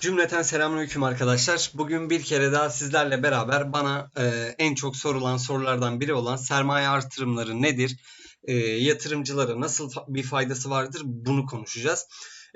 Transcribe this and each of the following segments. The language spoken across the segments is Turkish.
Cümleten selamünaleyküm arkadaşlar. Bugün bir kere daha sizlerle beraber bana e, en çok sorulan sorulardan biri olan sermaye artırımları nedir? E, yatırımcılara nasıl bir faydası vardır? Bunu konuşacağız.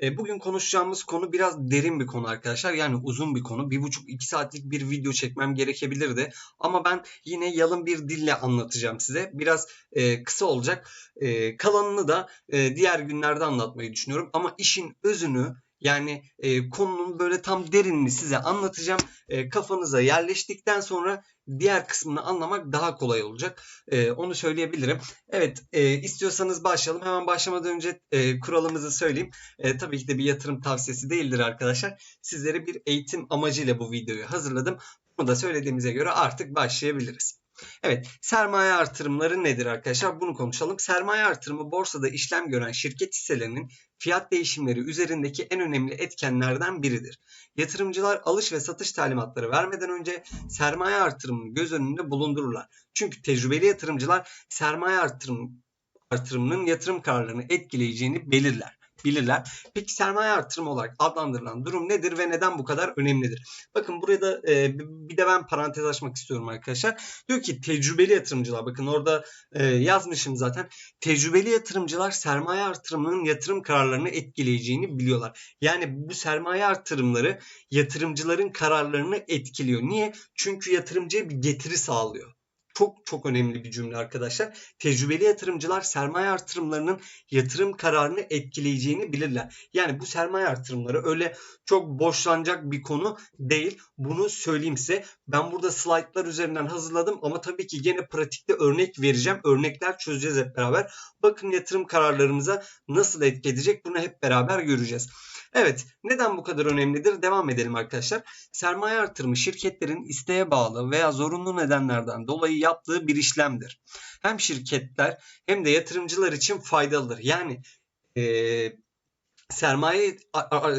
E, bugün konuşacağımız konu biraz derin bir konu arkadaşlar. Yani uzun bir konu. Bir buçuk iki saatlik bir video çekmem gerekebilirdi. Ama ben yine yalın bir dille anlatacağım size. Biraz e, kısa olacak. E, kalanını da e, diğer günlerde anlatmayı düşünüyorum. Ama işin özünü yani e, konunun böyle tam derinini size anlatacağım. E, kafanıza yerleştikten sonra diğer kısmını anlamak daha kolay olacak. E, onu söyleyebilirim. Evet e, istiyorsanız başlayalım. Hemen başlamadan önce e, kuralımızı söyleyeyim. E, tabii ki de bir yatırım tavsiyesi değildir arkadaşlar. Sizlere bir eğitim amacıyla bu videoyu hazırladım. Bunu da söylediğimize göre artık başlayabiliriz. Evet, sermaye artırımları nedir arkadaşlar? Bunu konuşalım. Sermaye artırımı borsada işlem gören şirket hisselerinin fiyat değişimleri üzerindeki en önemli etkenlerden biridir. Yatırımcılar alış ve satış talimatları vermeden önce sermaye artırımını göz önünde bulundururlar. Çünkü tecrübeli yatırımcılar sermaye artırım, artırımının yatırım kararlarını etkileyeceğini belirler bilirler. Peki sermaye artırımı olarak adlandırılan durum nedir ve neden bu kadar önemlidir? Bakın burada e, bir de ben parantez açmak istiyorum arkadaşlar. Diyor ki tecrübeli yatırımcılar bakın orada e, yazmışım zaten. Tecrübeli yatırımcılar sermaye artırımının yatırım kararlarını etkileyeceğini biliyorlar. Yani bu sermaye artırımları yatırımcıların kararlarını etkiliyor. Niye? Çünkü yatırımcıya bir getiri sağlıyor. Çok çok önemli bir cümle arkadaşlar. Tecrübeli yatırımcılar sermaye artırımlarının yatırım kararını etkileyeceğini bilirler. Yani bu sermaye artırımları öyle çok boşlanacak bir konu değil. Bunu söyleyeyim size. Ben burada slaytlar üzerinden hazırladım ama tabii ki gene pratikte örnek vereceğim. Örnekler çözeceğiz hep beraber. Bakın yatırım kararlarımıza nasıl etki edecek bunu hep beraber göreceğiz. Evet, neden bu kadar önemlidir? Devam edelim arkadaşlar. Sermaye artırımı şirketlerin isteğe bağlı veya zorunlu nedenlerden dolayı yaptığı bir işlemdir. Hem şirketler hem de yatırımcılar için faydalıdır. Yani eee sermaye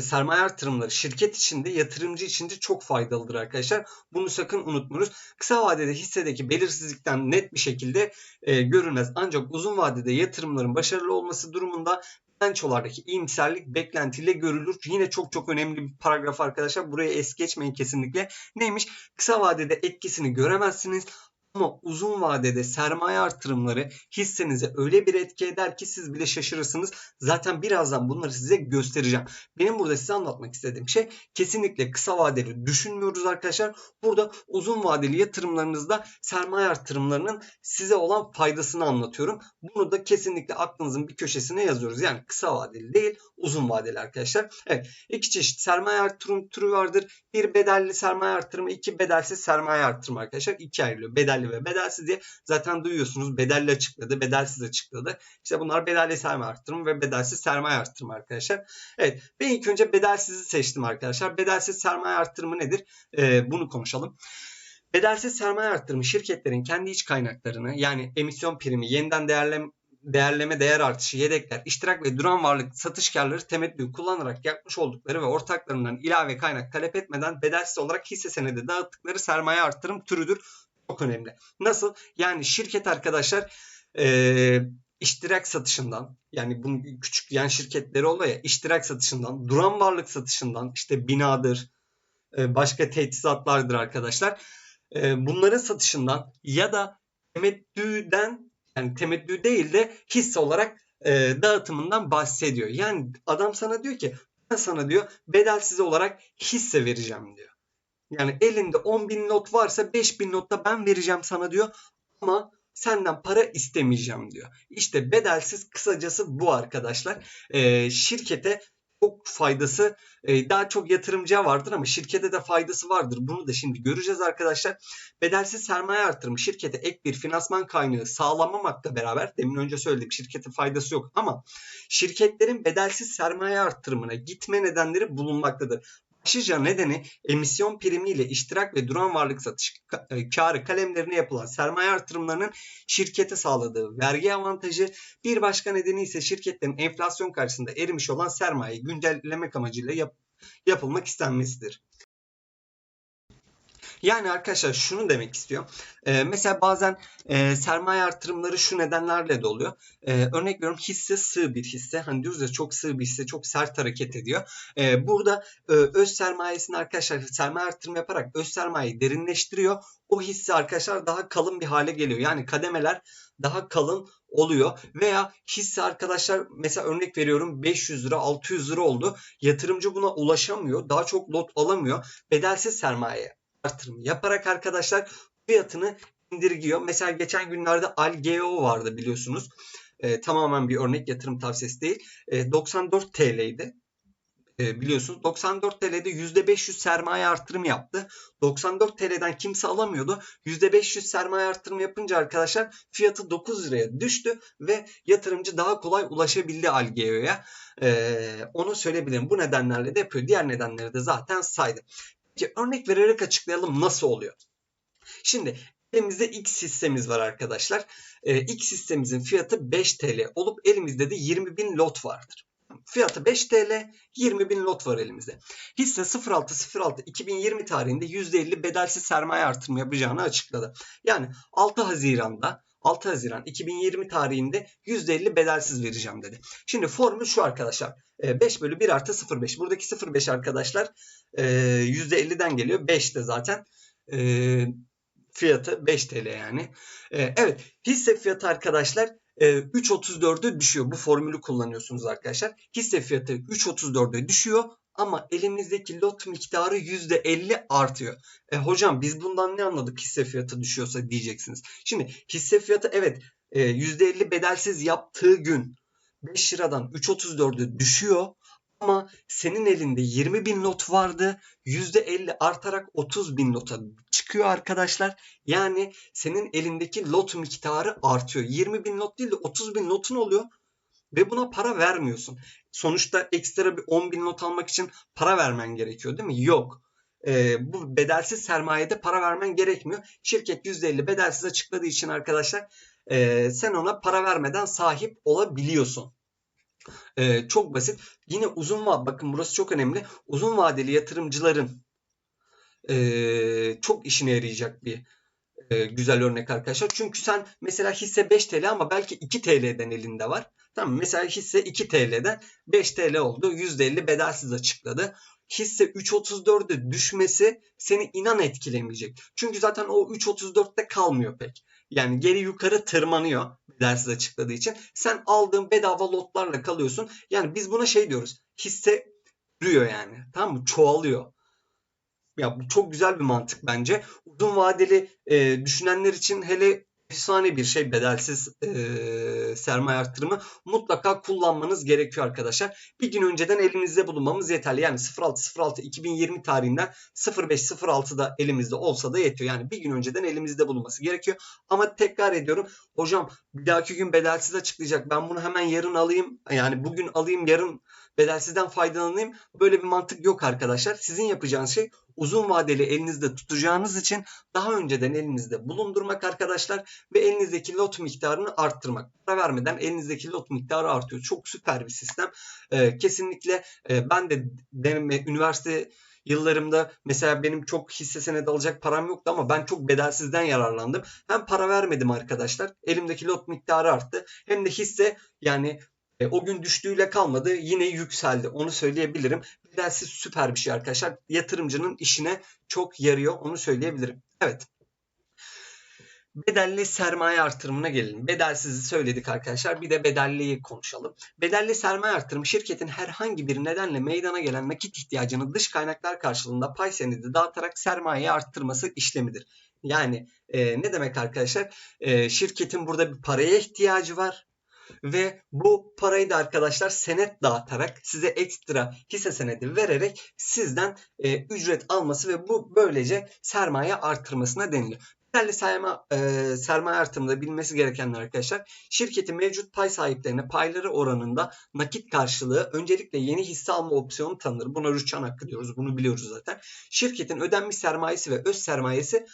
sermaye artırımları şirket içinde yatırımcı içinde çok faydalıdır arkadaşlar. Bunu sakın unutmuyoruz. Kısa vadede hissedeki belirsizlikten net bir şekilde e, görünmez. Ancak uzun vadede yatırımların başarılı olması durumunda bilançolardaki iyimserlik beklentiyle görülür. Yine çok çok önemli bir paragraf arkadaşlar. Buraya es geçmeyin kesinlikle. Neymiş? Kısa vadede etkisini göremezsiniz. Ama uzun vadede sermaye artırımları hissenize öyle bir etki eder ki siz bile şaşırırsınız. Zaten birazdan bunları size göstereceğim. Benim burada size anlatmak istediğim şey kesinlikle kısa vadeli düşünmüyoruz arkadaşlar. Burada uzun vadeli yatırımlarınızda sermaye artırımlarının size olan faydasını anlatıyorum. Bunu da kesinlikle aklınızın bir köşesine yazıyoruz. Yani kısa vadeli değil uzun vadeli arkadaşlar. Evet iki çeşit sermaye artırım türü vardır. Bir bedelli sermaye artırımı, iki bedelsiz sermaye artırımı arkadaşlar. İki ayrılıyor. Bedelli ve bedelsiz diye zaten duyuyorsunuz. Bedelli açıkladı, bedelsiz açıkladı. İşte bunlar bedelli sermaye artırımı ve bedelsiz sermaye artırımı arkadaşlar. Evet ben ilk önce bedelsizi seçtim arkadaşlar. Bedelsiz sermaye artırımı nedir? Ee, bunu konuşalım. Bedelsiz sermaye artırımı şirketlerin kendi iç kaynaklarını yani emisyon primi, yeniden değerleme değerleme değer artışı, yedekler, iştirak ve duran varlık satış karları temettü kullanarak yapmış oldukları ve ortaklarından ilave kaynak talep etmeden bedelsiz olarak hisse senedi dağıttıkları sermaye artırım türüdür. Çok önemli. Nasıl? Yani şirket arkadaşlar e, iştirak satışından yani bunun küçük yan şirketleri oluyor ya iştirak satışından, duran varlık satışından işte binadır, e, başka teçhizatlardır arkadaşlar. E, bunların satışından ya da temettüden yani temettü değil de hisse olarak e, dağıtımından bahsediyor. Yani adam sana diyor ki ben sana diyor bedelsiz olarak hisse vereceğim diyor. Yani elinde 10 bin not varsa 5 bin not da ben vereceğim sana diyor. Ama senden para istemeyeceğim diyor. İşte bedelsiz kısacası bu arkadaşlar. E, şirkete çok faydası e, daha çok yatırımcıya vardır ama şirkete de faydası vardır. Bunu da şimdi göreceğiz arkadaşlar. Bedelsiz sermaye artırımı şirkete ek bir finansman kaynağı sağlamamakla beraber demin önce söyledim şirkete faydası yok ama şirketlerin bedelsiz sermaye artırımına gitme nedenleri bulunmaktadır. Başlıca nedeni emisyon primiyle iştirak ve duran varlık satış karı kalemlerine yapılan sermaye artırımlarının şirkete sağladığı vergi avantajı, bir başka nedeni ise şirketlerin enflasyon karşısında erimiş olan sermayeyi güncellemek amacıyla yap, yapılmak istenmesidir. Yani arkadaşlar şunu demek istiyor. Ee, mesela bazen e, sermaye artırımları şu nedenlerle de oluyor. Ee, örnek veriyorum hisse sığ bir hisse. Hani diyoruz ya çok sığ bir hisse çok sert hareket ediyor. Ee, burada e, öz sermayesini arkadaşlar sermaye artırım yaparak öz sermayeyi derinleştiriyor. O hisse arkadaşlar daha kalın bir hale geliyor. Yani kademeler daha kalın oluyor. Veya hisse arkadaşlar mesela örnek veriyorum 500 lira 600 lira oldu. Yatırımcı buna ulaşamıyor. Daha çok lot alamıyor. Bedelsiz sermaye artırım yaparak arkadaşlar fiyatını indirgiyor. Mesela geçen günlerde Algeo vardı biliyorsunuz. Ee, tamamen bir örnek yatırım tavsiyesi değil. Ee, 94 TL'ydi. Ee, biliyorsunuz 94 TL'de %500 sermaye artırım yaptı. 94 TL'den kimse alamıyordu. %500 sermaye artırım yapınca arkadaşlar fiyatı 9 liraya düştü ve yatırımcı daha kolay ulaşabildi Algeo'ya. Ee, onu söyleyebilirim. Bu nedenlerle de yapıyor. Diğer nedenleri de zaten saydım. Peki örnek vererek açıklayalım nasıl oluyor? Şimdi elimizde X hissemiz var arkadaşlar. Ee, X hissemizin fiyatı 5 TL olup elimizde de 20 bin lot vardır. Fiyatı 5 TL, 20 bin lot var elimizde. Hisse 06.06.2020 tarihinde %50 bedelsiz sermaye artırımı yapacağını açıkladı. Yani 6 Haziran'da 6 Haziran 2020 tarihinde %50 bedelsiz vereceğim dedi. Şimdi formül şu arkadaşlar. 5 bölü 1 artı 0,5. Buradaki 0,5 arkadaşlar %50'den geliyor. 5 de zaten fiyatı 5 TL yani. Evet hisse fiyatı arkadaşlar 3.34'e düşüyor. Bu formülü kullanıyorsunuz arkadaşlar. Hisse fiyatı 3.34'e düşüyor ama elimizdeki lot miktarı %50 artıyor. E hocam biz bundan ne anladık hisse fiyatı düşüyorsa diyeceksiniz. Şimdi hisse fiyatı evet %50 bedelsiz yaptığı gün 5 liradan 3.34'e düşüyor ama senin elinde 20 bin lot vardı. %50 artarak 30 bin lota çıkıyor arkadaşlar. Yani senin elindeki lot miktarı artıyor. 20 bin lot değil de 30 bin lotun oluyor. Ve buna para vermiyorsun. Sonuçta ekstra bir 10 bin lot almak için para vermen gerekiyor değil mi? Yok. Ee, bu bedelsiz sermayede para vermen gerekmiyor. Şirket %50 bedelsiz açıkladığı için arkadaşlar e, sen ona para vermeden sahip olabiliyorsun. Ee, çok basit. Yine uzun vadeli bakın burası çok önemli. Uzun vadeli yatırımcıların e, çok işine yarayacak bir e, güzel örnek arkadaşlar. Çünkü sen mesela hisse 5 TL ama belki 2 TL'den elinde var. Tamam Mesela hisse 2 TL'den 5 TL oldu. %50 bedelsiz açıkladı. Hisse 3.34'e düşmesi seni inan etkilemeyecek. Çünkü zaten o 3.34'te kalmıyor pek. Yani geri yukarı tırmanıyor bedelsiz açıkladığı için. Sen aldığın bedava lotlarla kalıyorsun. Yani biz buna şey diyoruz. Hisse ürüyor yani. Tamam mı? Çoğalıyor. Ya bu çok güzel bir mantık bence. Uzun vadeli e, düşünenler için hele efsane bir şey bedelsiz e, sermaye arttırımı mutlaka kullanmanız gerekiyor arkadaşlar. Bir gün önceden elimizde bulunmamız yeterli. Yani 06.06 2020 tarihinden 05.06'da elimizde olsa da yetiyor. Yani bir gün önceden elimizde bulunması gerekiyor. Ama tekrar ediyorum hocam bir dahaki gün bedelsiz açıklayacak. Ben bunu hemen yarın alayım. Yani bugün alayım yarın bedelsizden faydalanayım. Böyle bir mantık yok arkadaşlar. Sizin yapacağınız şey uzun vadeli elinizde tutacağınız için daha önceden elinizde bulundurmak arkadaşlar ve elinizdeki lot miktarını arttırmak. Para vermeden elinizdeki lot miktarı artıyor. Çok süper bir sistem. Ee, kesinlikle e, ben de deneme, üniversite yıllarımda mesela benim çok hisse senedi alacak param yoktu ama ben çok bedelsizden yararlandım. Hem para vermedim arkadaşlar. Elimdeki lot miktarı arttı. Hem de hisse yani e, o gün düştüğüyle kalmadı. Yine yükseldi. Onu söyleyebilirim. Bedelsiz süper bir şey arkadaşlar. Yatırımcının işine çok yarıyor. Onu söyleyebilirim. Evet. Bedelli sermaye artırımına gelelim. Bedelsizi söyledik arkadaşlar. Bir de bedelliyi konuşalım. Bedelli sermaye artırımı şirketin herhangi bir nedenle meydana gelen nakit ihtiyacını dış kaynaklar karşılığında pay senedi dağıtarak sermaye arttırması işlemidir. Yani e, ne demek arkadaşlar? E, şirketin burada bir paraya ihtiyacı var ve bu parayı da arkadaşlar senet dağıtarak size ekstra hisse senedi vererek sizden e, ücret alması ve bu böylece sermaye artırmasına deniliyor. Bedelli sermaye, e, sermaye artırımında bilmesi gerekenler arkadaşlar şirketin mevcut pay sahiplerine payları oranında nakit karşılığı öncelikle yeni hisse alma opsiyonu tanır. Buna rüçhan hakkı diyoruz. Bunu biliyoruz zaten. Şirketin ödenmiş sermayesi ve öz sermayesi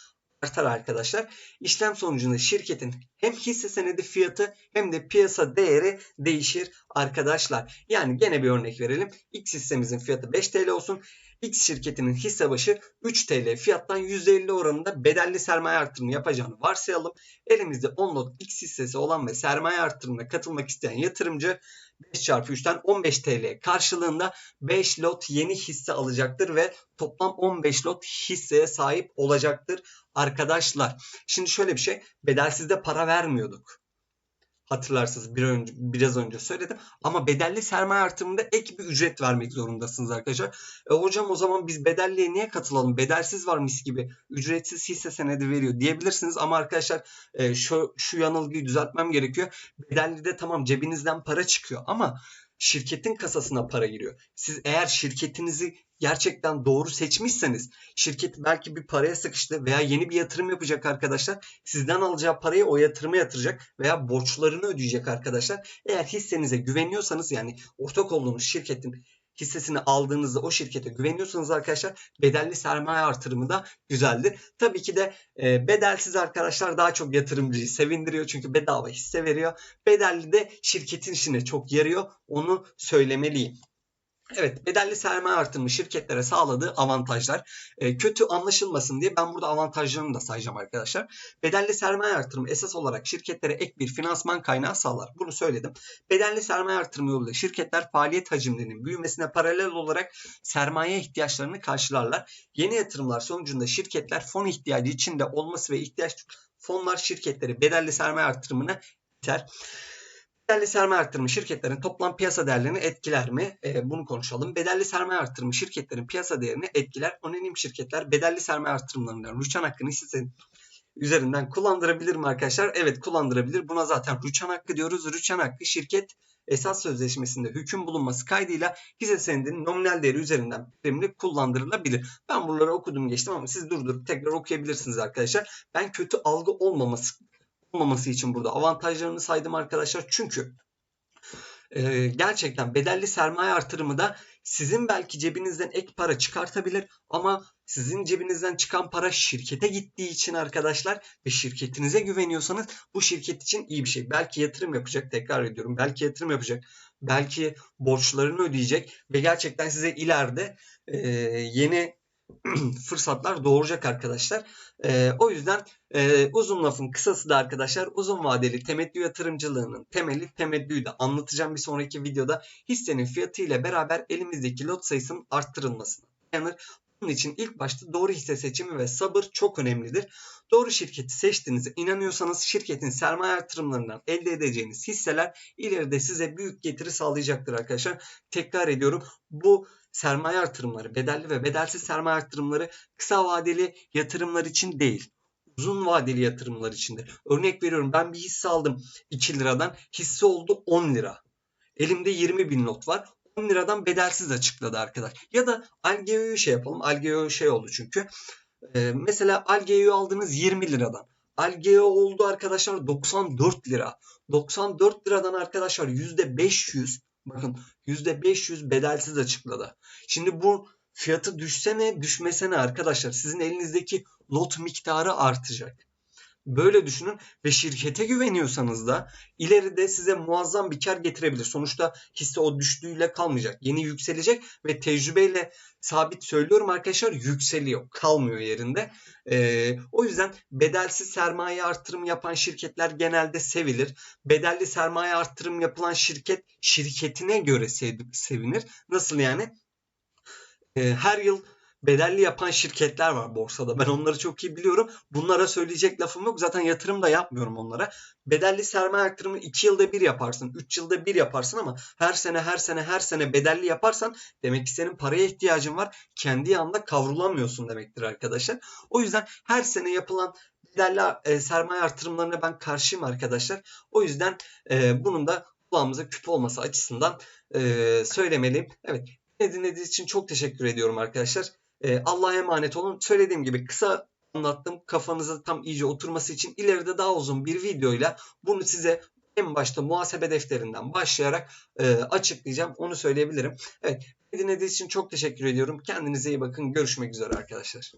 artar arkadaşlar. İşlem sonucunda şirketin hem hisse senedi fiyatı hem de piyasa değeri değişir arkadaşlar. Yani gene bir örnek verelim. X hissemizin fiyatı 5 TL olsun. X şirketinin hisse başı 3 TL fiyattan %50 oranında bedelli sermaye artırımı yapacağını varsayalım. Elimizde 10 lot X hissesi olan ve sermaye artırımına katılmak isteyen yatırımcı 5 çarpı 3'ten 15 TL karşılığında 5 lot yeni hisse alacaktır ve toplam 15 lot hisseye sahip olacaktır arkadaşlar. Şimdi şöyle bir şey bedelsizde para vermiyorduk hatırlarsınız bir önce, biraz önce söyledim. Ama bedelli sermaye artırımında ek bir ücret vermek zorundasınız arkadaşlar. E, hocam o zaman biz bedelliye niye katılalım? Bedelsiz var mis gibi. Ücretsiz hisse senedi veriyor diyebilirsiniz. Ama arkadaşlar e, şu, şu yanılgıyı düzeltmem gerekiyor. Bedellide tamam cebinizden para çıkıyor ama şirketin kasasına para giriyor. Siz eğer şirketinizi gerçekten doğru seçmişseniz şirket belki bir paraya sıkıştı veya yeni bir yatırım yapacak arkadaşlar. Sizden alacağı parayı o yatırıma yatıracak veya borçlarını ödeyecek arkadaşlar. Eğer hissenize güveniyorsanız yani ortak olduğunuz şirketin hissesini aldığınızda o şirkete güveniyorsanız arkadaşlar bedelli sermaye artırımı da güzeldir. Tabii ki de e, bedelsiz arkadaşlar daha çok yatırımcıyı sevindiriyor çünkü bedava hisse veriyor. Bedelli de şirketin işine çok yarıyor. Onu söylemeliyim. Evet bedelli sermaye artırımı şirketlere sağladığı avantajlar. E, kötü anlaşılmasın diye ben burada avantajlarını da sayacağım arkadaşlar. Bedelli sermaye artırımı esas olarak şirketlere ek bir finansman kaynağı sağlar. Bunu söyledim. Bedelli sermaye artırımı yoluyla şirketler faaliyet hacimlerinin büyümesine paralel olarak sermaye ihtiyaçlarını karşılarlar. Yeni yatırımlar sonucunda şirketler fon ihtiyacı içinde olması ve ihtiyaç fonlar şirketleri bedelli sermaye artırımına iter. Bedelli sermaye artırımı şirketlerin toplam piyasa değerlerini etkiler mi? E, bunu konuşalım. Bedelli sermaye artırımı şirketlerin piyasa değerini etkiler. Anonim şirketler bedelli sermaye artırımlarından rüçhan hakkını hisse üzerinden kullandırabilir mi arkadaşlar? Evet kullandırabilir. Buna zaten rüçhan hakkı diyoruz. Rüçhan hakkı şirket esas sözleşmesinde hüküm bulunması kaydıyla hisse senedinin nominal değeri üzerinden primli kullandırılabilir. Ben buraları okudum geçtim ama siz durdurup tekrar okuyabilirsiniz arkadaşlar. Ben kötü algı olmaması olmaması için burada avantajlarını saydım arkadaşlar. Çünkü e, gerçekten bedelli sermaye artırımı da sizin belki cebinizden ek para çıkartabilir ama sizin cebinizden çıkan para şirkete gittiği için arkadaşlar ve şirketinize güveniyorsanız bu şirket için iyi bir şey. Belki yatırım yapacak tekrar ediyorum. Belki yatırım yapacak. Belki borçlarını ödeyecek ve gerçekten size ileride e, yeni fırsatlar doğuracak arkadaşlar. E, o yüzden e, uzun lafın kısası da arkadaşlar uzun vadeli temettü yatırımcılığının temeli temettüyü de anlatacağım bir sonraki videoda hissenin fiyatı ile beraber elimizdeki lot sayısının arttırılmasına dayanır. Bunun için ilk başta doğru hisse seçimi ve sabır çok önemlidir. Doğru şirketi seçtiğinize inanıyorsanız şirketin sermaye artırımlarından elde edeceğiniz hisseler ileride size büyük getiri sağlayacaktır arkadaşlar. Tekrar ediyorum bu sermaye artırımları, bedelli ve bedelsiz sermaye artırımları kısa vadeli yatırımlar için değil uzun vadeli yatırımlar içindir. Örnek veriyorum ben bir hisse aldım 2 liradan hisse oldu 10 lira. Elimde 20 bin not var. 10 liradan bedelsiz açıkladı arkadaş. Ya da Algeo'yu şey yapalım. Algeo şey oldu çünkü. Ee, mesela Algeo'yu aldınız 20 liradan. Algeo oldu arkadaşlar 94 lira. 94 liradan arkadaşlar %500 bakın %500 bedelsiz açıkladı. Şimdi bu fiyatı düşsene düşmesene arkadaşlar sizin elinizdeki lot miktarı artacak. Böyle düşünün ve şirkete güveniyorsanız da ileride size muazzam bir kar getirebilir. Sonuçta hisse o düştüğüyle kalmayacak. Yeni yükselecek ve tecrübeyle sabit söylüyorum arkadaşlar yükseliyor. Kalmıyor yerinde. Ee, o yüzden bedelsiz sermaye artırım yapan şirketler genelde sevilir. Bedelli sermaye artırım yapılan şirket şirketine göre sevinir. Nasıl yani? Ee, her yıl bedelli yapan şirketler var borsada. Ben onları çok iyi biliyorum. Bunlara söyleyecek lafım yok. Zaten yatırım da yapmıyorum onlara. Bedelli sermaye aktarımını 2 yılda bir yaparsın. 3 yılda bir yaparsın ama her sene her sene her sene bedelli yaparsan demek ki senin paraya ihtiyacın var. Kendi yanında kavrulamıyorsun demektir arkadaşlar. O yüzden her sene yapılan bedelli e, sermaye artırımlarına ben karşıyım arkadaşlar. O yüzden e, bunun da kulağımıza küp olması açısından e, söylemeliyim. Evet dinlediğiniz için çok teşekkür ediyorum arkadaşlar. E, Allah'a emanet olun. Söylediğim gibi kısa anlattım. Kafanıza tam iyice oturması için ileride daha uzun bir videoyla bunu size en başta muhasebe defterinden başlayarak e, açıklayacağım. Onu söyleyebilirim. Evet dinlediğiniz için çok teşekkür ediyorum. Kendinize iyi bakın. Görüşmek üzere arkadaşlar.